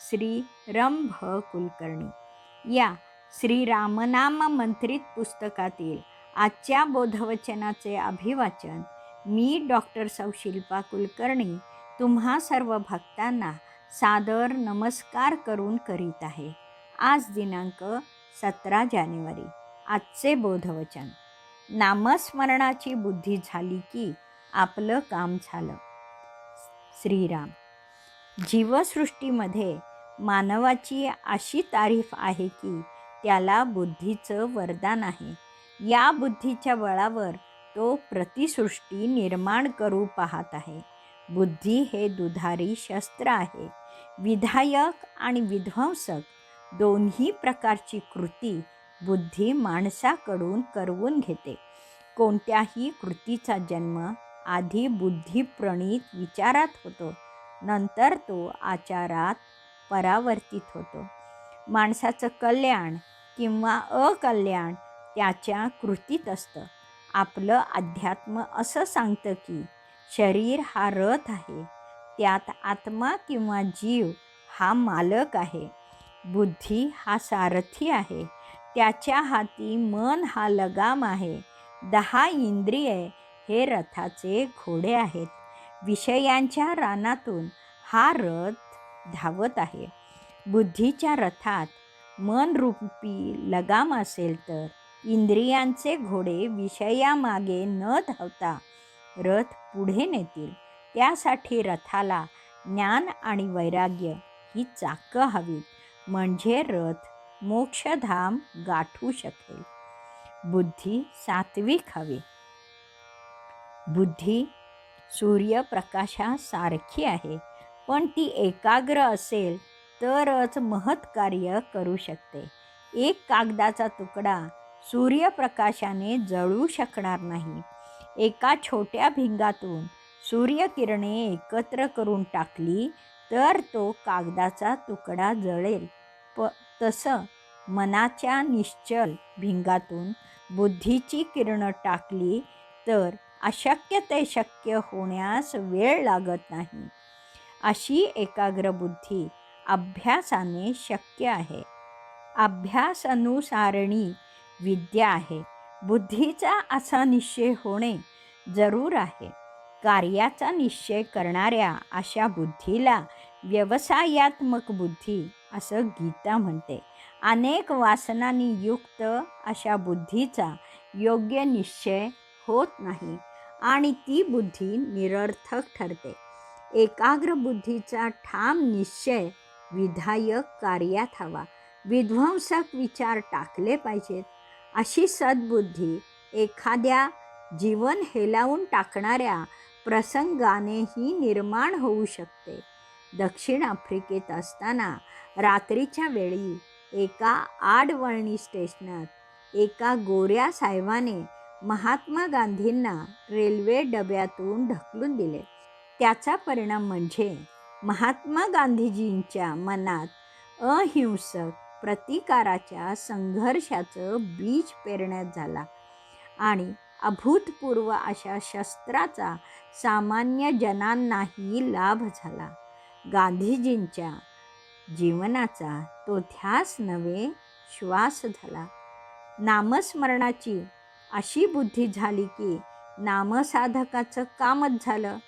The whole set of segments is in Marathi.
श्री रंभ कुलकर्णी या श्री रामनाम मंत्रित पुस्तकातील आजच्या बोधवचनाचे अभिवाचन मी डॉक्टर सौशिल्पा कुलकर्णी तुम्हा सर्व भक्तांना सादर नमस्कार करून करीत आहे. आज दिनांक सतरा जानेवारी आजचे बोधवचन. नामस्मरणाची बुद्धी झाली की आपलं काम झालं. श्रीराम. जीवसृष्टीमध्ये मानवाची अशी तारीफ आहे की त्याला बुद्धीचं वरदान आहे. या बुद्धीच्या बळावर तो प्रतिसृष्टी निर्माण करू पाहत आहे. बुद्धी हे दुधारी शस्त्र आहे. विधायक आणि विध्वंसक दोन्ही प्रकारची कृती बुद्धी माणसाकडून करवून घेते. कोणत्याही कृतीचा जन्म आधी बुद्धिप्रणीत विचारात होतो. नंतर तो आचारात परावर्तित होतो. माणसाचं कल्याण किंवा अकल्याण त्याच्या कृतीत असतं. आपलं अध्यात्म असं सांगतं की शरीर हा रथ आहे. त्यात आत्मा किंवा जीव हा मालक आहे. बुद्धी हा सारथी आहे. त्याच्या हाती मन हा लगाम आहे. दहा इंद्रिये हे रथाचे घोडे आहेत. विषयांच्या रानातून हा रथ धावत आहे. बुद्धीच्या रथात मन रूपी लगाम असेल तर इंद्रियांचे घोडे विषयामागे न धावता रथ पुढे नेतील. त्यासाठी रथाला ज्ञान आणि वैराग्य ही चाकं हवीत म्हणजे रथ मोक्षधाम गाठू शकेल. बुद्धी सात्विक हवी. बुद्धी सूर्यप्रकाशासारखी आहे. पण ती एकाग्र असेल तरच महत्कार्य करू शकते. एक कागदाचा तुकडा सूर्यप्रकाशाने जळू शकणार नाही. एका छोट्या भिंगातून सूर्यकिरणे एकत्र करून टाकली तर तो कागदाचा तुकडा जळेल. प तसं मनाच्या निश्चल भिंगातून बुद्धीची किरणं टाकली तर अशक्य ते शक्य होण्यास वेळ लागत नाही. अशी एकाग्र बुद्धी अभ्यासाने शक्य आहे. अभ्यासानुसारणी विद्या आहे. बुद्धीचा असा निश्चय होणे जरूर आहे. कार्याचा निश्चय करणाऱ्या अशा बुद्धीला व्यवसायात्मक बुद्धी असं गीता म्हणते. अनेक वासनांनी युक्त अशा बुद्धीचा योग्य निश्चय होत नाही. आणि ती बुद्धी निरर्थक ठरते. एकाग्र बुद्धीचा ठाम निश्चय विधायक कार्यात हवा. विध्वंसक विचार टाकले पाहिजेत. अशी सद्बुद्धी एखाद्या जीवन हेलावून टाकणाऱ्या प्रसंगानेही निर्माण होऊ शकते. दक्षिण आफ्रिकेत असताना रात्रीच्या वेळी एका आडवळणी स्टेशनात एका गोऱ्या साहेबाने महात्मा गांधींना रेल्वे डब्यातून ढकलून दिले. त्याचा परिणाम म्हणजे महात्मा गांधीजींच्या मनात अहिंसक प्रतिकाराच्या संघर्षाचं बीज पेरण्यात झाला आणि अभूतपूर्व अशा शस्त्राचा सामान्य जनांनाही लाभ झाला. गांधीजींच्या जीवनाचा तो ध्यास नव्हे श्वास झाला. नामस्मरणाची अशी बुद्धी झाली की नामसाधकाचं कामच झालं.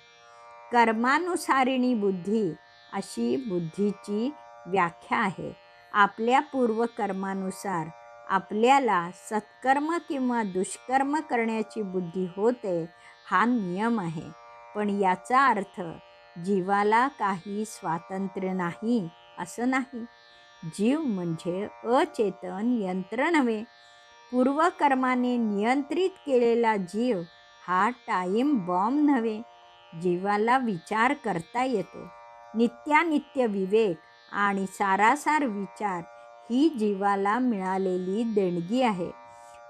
कर्मानुसारिणी बुद्धी अशी बुद्धीची व्याख्या आहे. आपल्या पूर्वकर्मानुसार आपल्याला सत्कर्म किंवा दुष्कर्म करण्याची बुद्धी होते हा नियम आहे. पण याचा अर्थ जीवाला काही स्वातंत्र्य नाही असं नाही. जीव म्हणजे अचेतन यंत्र नव्हे. पूर्वकर्माने नियंत्रित केलेला जीव हा टाईम बॉम्ब नव्हे जीवाला विचार करता येतो. नित्यानित्य विवेक आणि सारासार विचार ही जीवाला मिळालेली देणगी आहे.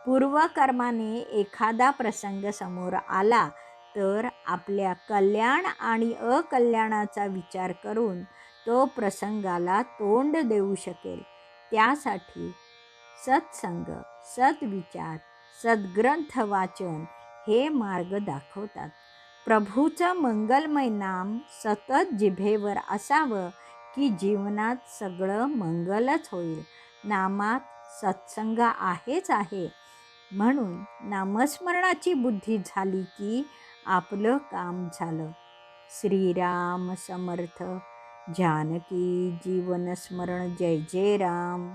पूर्वकर्माने एखादा प्रसंग समोर आला तर आपल्या कल्याण आणि अकल्याणाचा विचार करून तो प्रसंगाला तोंड देऊ शकेल. त्यासाठी सत्संग सद्विचार सद्ग्रंथ वाचन हे मार्ग दाखवतात. प्रभूचं मंगलमय नाम सतत जिभेवर असावं की जीवनात सगळं मंगलच होईल. नामात सत्संग आहेच आहे. म्हणून नामस्मरणाची बुद्धी झाली की आपलं काम झालं. श्रीराम समर्थ जानकी जीवनस्मरण जय जय राम.